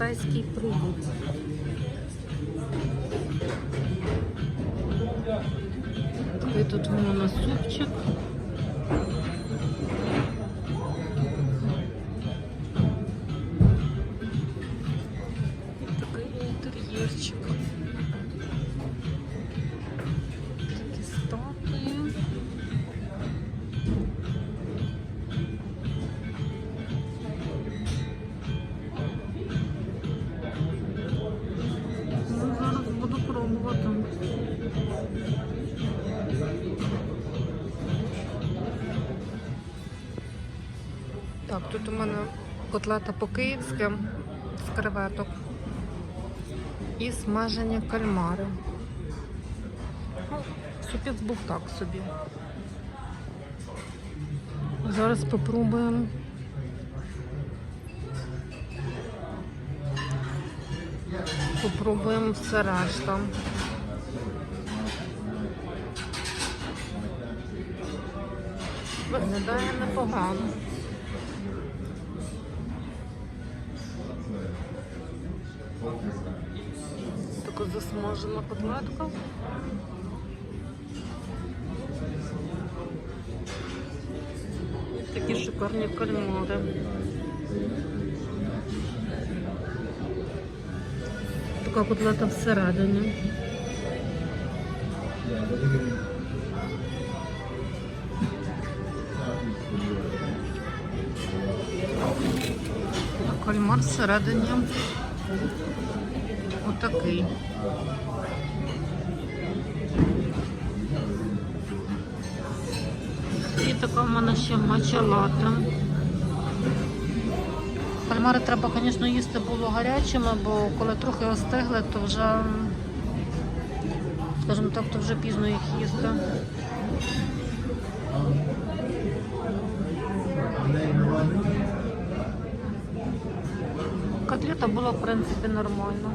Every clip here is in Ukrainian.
китайський прибут. Тут на І Так, тут у мене котлета по-київськи з креветок і смажені кальмари. Ну, супець був так собі. Зараз попробуємо. Попробуємо все решта. Виглядає непогано. Така засмажена котлетка. Такі шикарні кальмари. Така котлета всередині. Кальмар всередині отакий. І така в мене ще мачалата. Кальмари треба, звісно, їсти було гарячими, бо коли трохи остигли, то вже, скажімо так, то вже пізно їх їсти. Котлета була, в принципі, нормальна.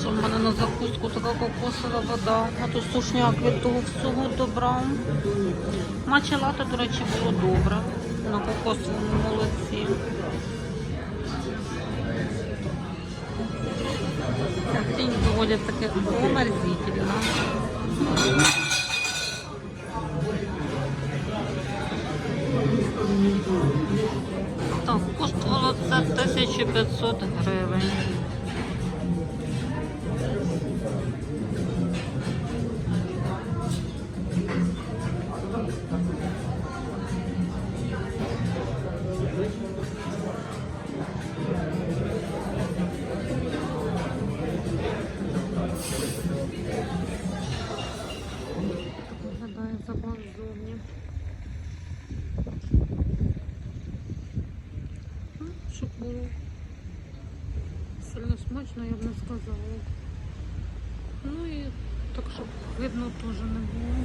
Що в мене на закуску така кокосова вода, а то сушняк від того всього добра. Мачелата, до речі, було добре. На кокосовому молоці. Тінь виводять таких омерзительно. 1500 гривень. Виглядає ззовні. Ну, Щоб було сильно смачно, я б не сказала. Ну і так, щоб видно теж не було.